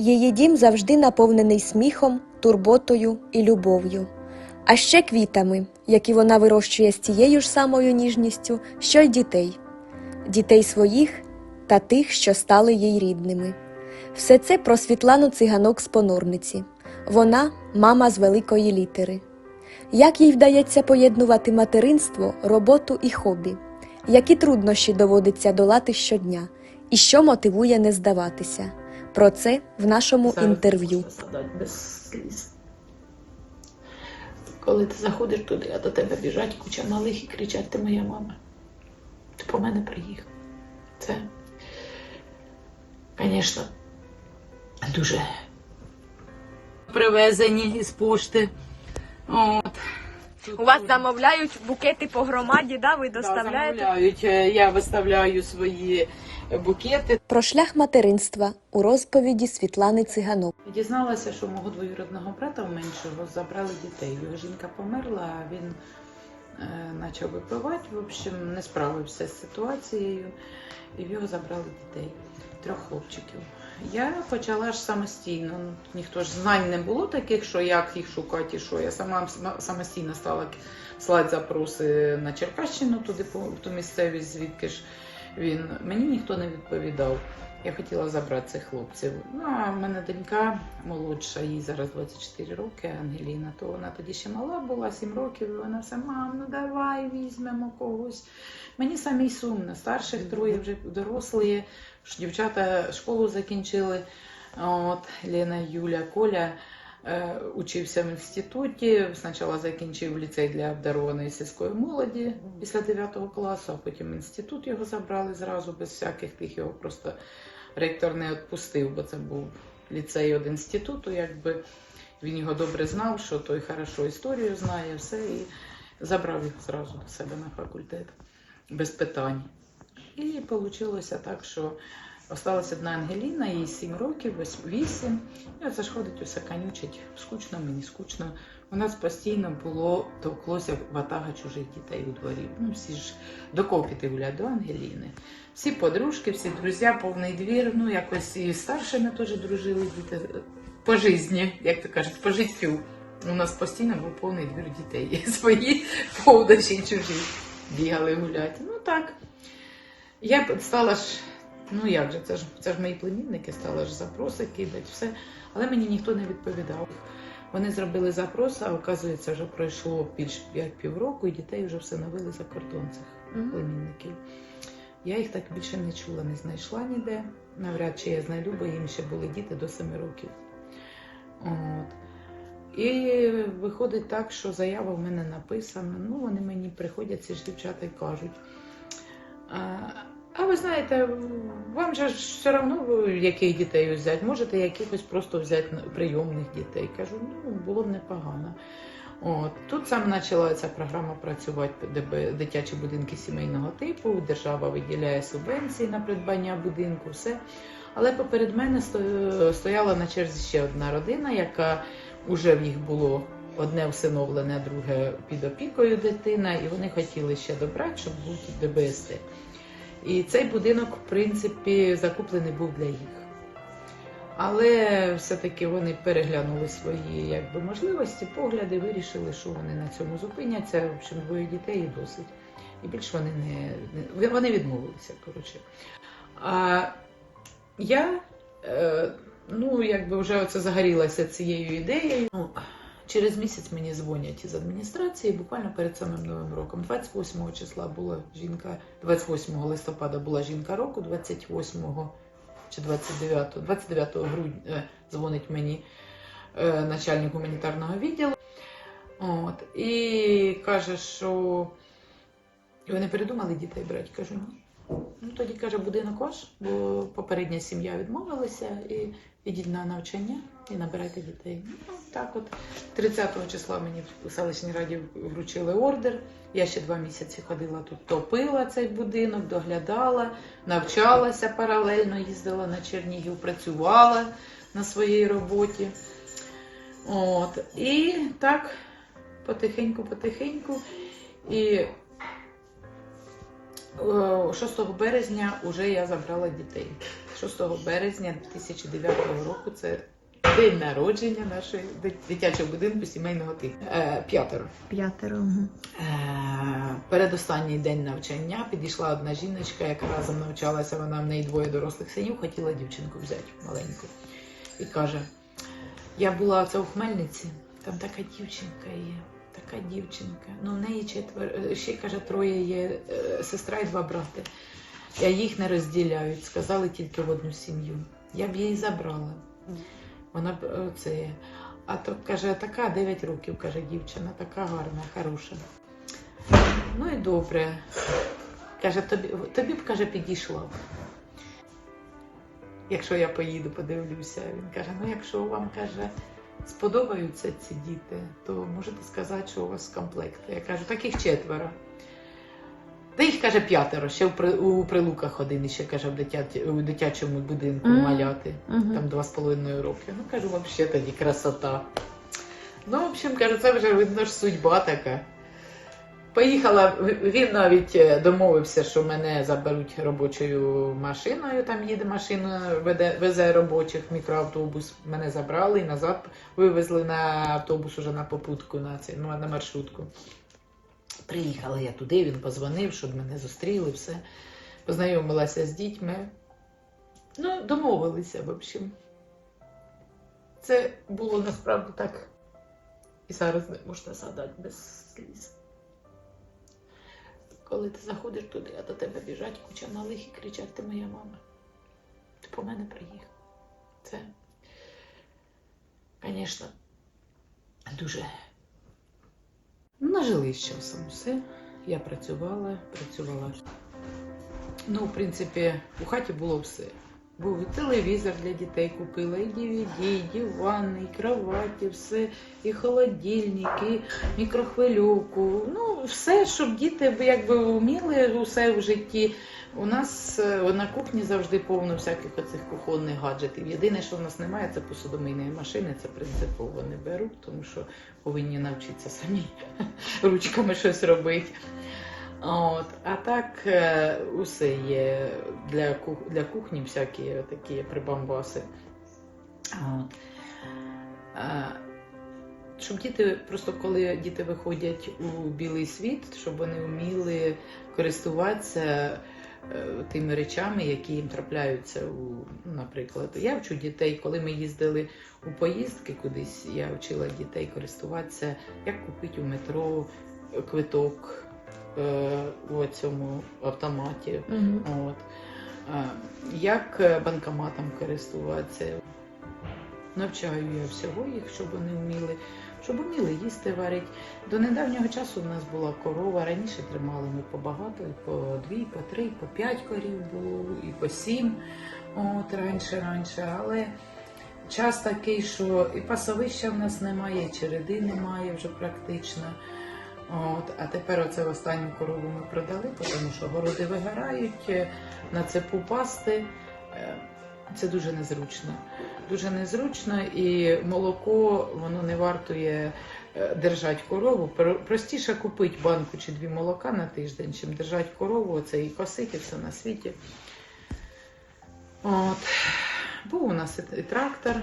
Її дім завжди наповнений сміхом, турботою і любов'ю, а ще квітами, які вона вирощує з тією ж самою ніжністю, що й дітей, дітей своїх та тих, що стали їй рідними. Все це про Світлану циганок з понорниці. Вона мама з великої літери. Як їй вдається поєднувати материнство, роботу і хобі? Які труднощі доводиться долати щодня, і що мотивує не здаватися? Про це в нашому Зараз інтерв'ю. Коли ти заходиш туди, а до тебе біжать куча малих і кричать, ти моя мама. Ти по мене приїхав. Це, звісно, дуже привезені із пошти. От. У вас замовляють букети по громаді, да? Ви Да, замовляють. Е, Я виставляю свої букети. Про шлях материнства у розповіді Світлани Циганок. Дізналася, що мого двоюродного брата меншого забрали дітей. Його жінка померла, а він е, почав випивати, в общем, не справився з ситуацією, і в його забрали дітей, трьох хлопчиків. Я почала ж самостійно. ну, Ніхто ж знань не було таких, що як їх шукати, і що я сама сама- самостійно стала слати запроси на Черкащину, туди по ту місцевість, звідки ж він. Мені ніхто не відповідав. Я хотіла забрати цих хлопців. Ну, а в мене донька молодша, їй зараз 24 роки, Ангеліна, то вона тоді ще мала була, 7 років, і вона все, мам, ну давай візьмемо когось. Мені самій сумно. Старших троє вже дорослі, дівчата школу закінчили. От, Лена, Юля, Коля учився в інституті. Спочатку закінчив ліцей для обдарованої сільської молоді після 9 класу, а потім інститут його забрали зразу без всяких тих його просто ректор не відпустив, бо це був ліцей від інституту, якби він його добре знав, що той хорошо історію знає, все, і забрав їх зразу до себе на факультет без питань. І вийшло так, що осталася одна Ангеліна, їй 7 років, 8. І оце усе конючить. Скучно, мені скучно. У нас постійно було товклося ватага чужих дітей у дворі. Ну, всі ж до піти гуляти, до Ангеліни. Всі подружки, всі друзі, повний двір. Ну, якось і старшими теж дружили діти. По житті, як то кажуть, по життю. У нас постійно був повний двір дітей. Свої повдачі чужі бігали гуляти. Ну так. Я стала ж, ну як же, це ж це ж мої племінники, стала ж запроси кидати, все. Але мені ніхто не відповідав. Вони зробили запрос, а оказується, вже пройшло більш як півроку, і дітей вже всиновили за кордон цих племінників. Я їх так більше не чула, не знайшла ніде. Навряд чи я знайду, бо їм ще були діти до 7 років. От. І виходить так, що заява в мене написана. Ну, вони мені приходять, ці ж дівчата, і кажуть. А, ви знаєте, вам же все одно яких дітей взяти, можете якихось просто взяти прийомних дітей. Кажу, ну було б непогано. От тут саме почала ця програма працювати дитячі будинки сімейного типу. Держава виділяє субвенції на придбання будинку, все. Але поперед мене стояла на черзі ще одна родина, яка вже в їх було одне всиновлене, друге під опікою дитина, і вони хотіли ще добрати, щоб бути ДБСТ. І цей будинок, в принципі, закуплений був для їх. Але все-таки вони переглянули свої якби, можливості, погляди, вирішили, що вони на цьому зупиняться. В общем, двоє дітей і досить. І більш вони не, вони відмовилися. Коротше. А я е, ну, якби вже оце загорілася цією ідеєю. Через місяць мені дзвонять із адміністрації, буквально перед самим новим роком. 28 числа була жінка, 28 листопада була жінка року, 28 чи 29, 29 грудня е, дзвонить мені е, начальник гуманітарного відділу. От, і каже, що вони передумали дітей брати. Кажу, ні. Ну тоді каже, будинок ваш, бо попередня сім'я відмовилася і ідіть на навчання і набирайте дітей. Ну, так от 30 числа мені в селищній раді вручили ордер. Я ще два місяці ходила тут, топила цей будинок, доглядала, навчалася паралельно, їздила на Чернігів, працювала на своїй роботі. От. І так, потихеньку-потихеньку. І 6 березня вже я забрала дітей. 6 березня 2009 року. Це день народження нашої дитячого будинку сімейного типу. Е, п'ятеро. П'ятеро. Е, Передостанній день навчання підійшла одна жіночка, яка разом навчалася, вона в неї двоє дорослих синів, хотіла дівчинку взяти маленьку. І каже: я була це у Хмельниці, там така дівчинка є, така дівчинка. Ну, в неї четвер... ще каже, троє є е, сестра і два брати. Я їх не розділяють, сказали тільки в одну сім'ю. Я б її забрала. Вона б е, це. А то каже, така 9 років, каже дівчина, така гарна, хороша. Ну і добре. Каже, тобі, тобі б каже, підійшла. Якщо я поїду, подивлюся. Він каже: ну якщо вам каже, сподобаються ці діти, то можете сказати, що у вас комплект. Я кажу, так їх четверо. Та їх каже п'ятеро, ще у, при, у прилуках один ще каже в дитяті, у дитячому будинку Мгм. маляти. Мгм. Там два з половиною роки. Ну кажу, взагалі тоді красота. Ну, в общем, кажу, це вже видно ж судьба така. Поїхала, він навіть е, домовився, що мене заберуть робочою машиною. Там їде машина, веде, везе робочих мікроавтобус. Мене забрали і назад вивезли на автобус уже на попутку, на, цей, ну, на маршрутку. Приїхала я туди, він позвонив, щоб мене зустріли, все. Познайомилася з дітьми. Ну, домовилися, в общем. Це було насправді так. І зараз не можна згадати без сліз. Коли ти заходиш туди, а до тебе біжать куча малих і кричать, ти моя мама. Ти по мене приїхав. Це, звісно, дуже. Нажили з часом все. Я працювала, працювала. Ну, в принципі, у хаті було все. Був і телевізор для дітей купила, і DVD, і дивани, і кроваті, все, і холодильник, і мікрохвильовку. Ну, все, щоб діти якби вміли усе в житті. У нас е, на кухні завжди повно всяких оцих кухонних гаджетів. Єдине, що в нас немає, це посудомийної машини. Це принципово не беру, тому що повинні навчитися самі ручками щось робити. От, а так е, усе є для, для кухні всякі такі прибамбаси. От. Щоб діти, просто коли діти виходять у білий світ, щоб вони вміли користуватися е, тими речами, які їм трапляються у, наприклад, я вчу дітей, коли ми їздили у поїздки кудись, я вчила дітей користуватися, як купити у метро квиток у цьому автоматі. Мгм. От. Е, Як е, банкоматом користуватися. Навчаю я всього їх, щоб вони вміли, щоб вміли їсти варити. До недавнього часу в нас була корова. Раніше тримали ми побагато, і по дві, по три, по п'ять корів було, і по сім. От раніше, раніше. Але час такий, що і пасовища в нас немає, і череди немає вже практично. От, а тепер оце останню корову ми продали, тому що городи вигорають, е, на цепу пасти. Е, Це дуже незручно. Дуже незручно і молоко воно не вартує е, держати корову. Простіше купити банку чи дві молока на тиждень, чим держати корову, оце і косити все на світі. От. Був у нас і трактор,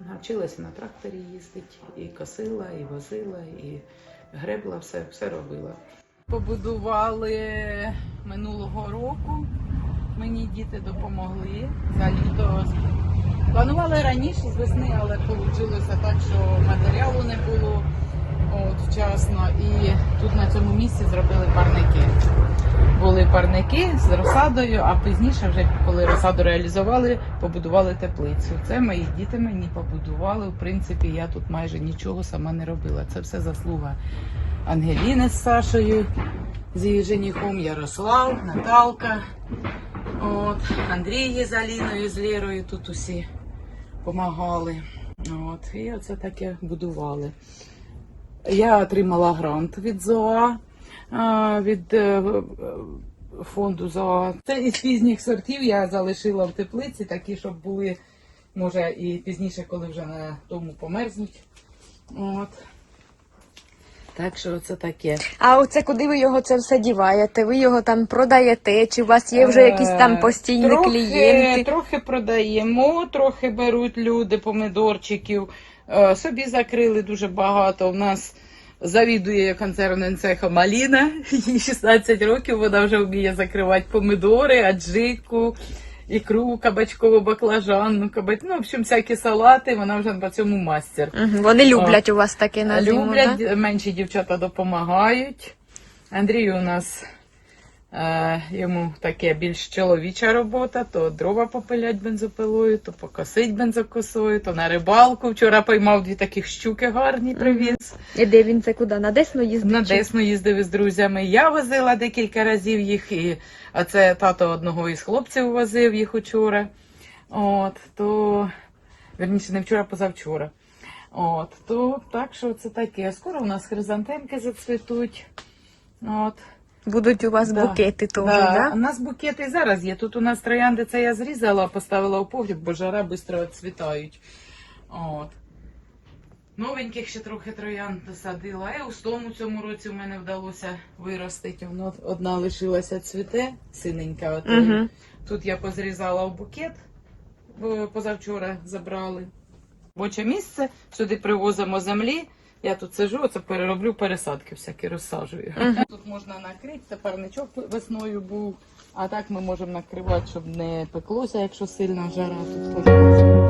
навчилася на тракторі їздити, і косила, і возила, і гребла, все, все робила. Побудували минулого року. Мені діти допомогли за літо. Планували раніше з весни, але вийшло так, що матеріалу не було от, вчасно. І тут на цьому місці зробили парники. Були парники з розсадою, а пізніше, вже коли розсаду реалізували, побудували теплицю. Це мої діти мені побудували. В принципі, я тут майже нічого сама не робила. Це все заслуга Ангеліни з Сашою, з її женихом, Ярослав, Наталка. От, Андрій з Аліною, з Лєрою тут усі допомагали. От, і оце таке будували. Я отримала грант від ЗОА, від е, е, фонду ЗОА. Це із пізніх сортів я залишила в теплиці, такі, щоб були, може, і пізніше, коли вже на тому померзнуть. От. Так що це таке. А оце куди ви його це все діваєте? Ви його там продаєте? Чи у вас є вже якісь там Е, постійні трохи, клієнти? Трохи продаємо, трохи беруть люди помидорчиків. Е, Собі закрили дуже багато. У нас завідує концернним цехом Аліна. Їй 16 років, вона вже вміє закривати помидори, аджику, ікру, кабачкову, баклажанну, кабач... ну, в общем, всякі салати, вона вже по цьому мастер. Мгм, Вони люблять у вас таке на зиму, Люблять, да? менші дівчата допомагають. Андрій у нас е, йому таке більш чоловіча робота, то дрова попилять бензопилою, то покосить бензокосою, то на рибалку. Вчора поймав дві таких щуки гарні, привіз. І де він це куди? На Десну їздить? На? Десну їздив із друзями. Я возила декілька разів їх, і а це тато одного із хлопців возив їх учора. От, то верніше, не вчора, позавчора. От, то так що це таке. Скоро у нас хризантемки зацвітуть. От, Будуть у вас Да. букети теж, да. да? У нас букети і зараз є. Тут у нас троянди це я зрізала, поставила у погріб, бо жара швидко відцвітають. От. Новеньких ще трохи троянд посадила. І у тому цьому році в мене вдалося виростити. Воно одна лишилася цвіте, синенька. От. Угу. Тут я позрізала в букет, бо позавчора забрали. Робоче місце, сюди привозимо землі. Я тут сижу, оце перероблю пересадки всякі розсаджую. Тут можна накрити, це парничок весною був, а так ми можемо накривати, щоб не пеклося, якщо сильна жара тут.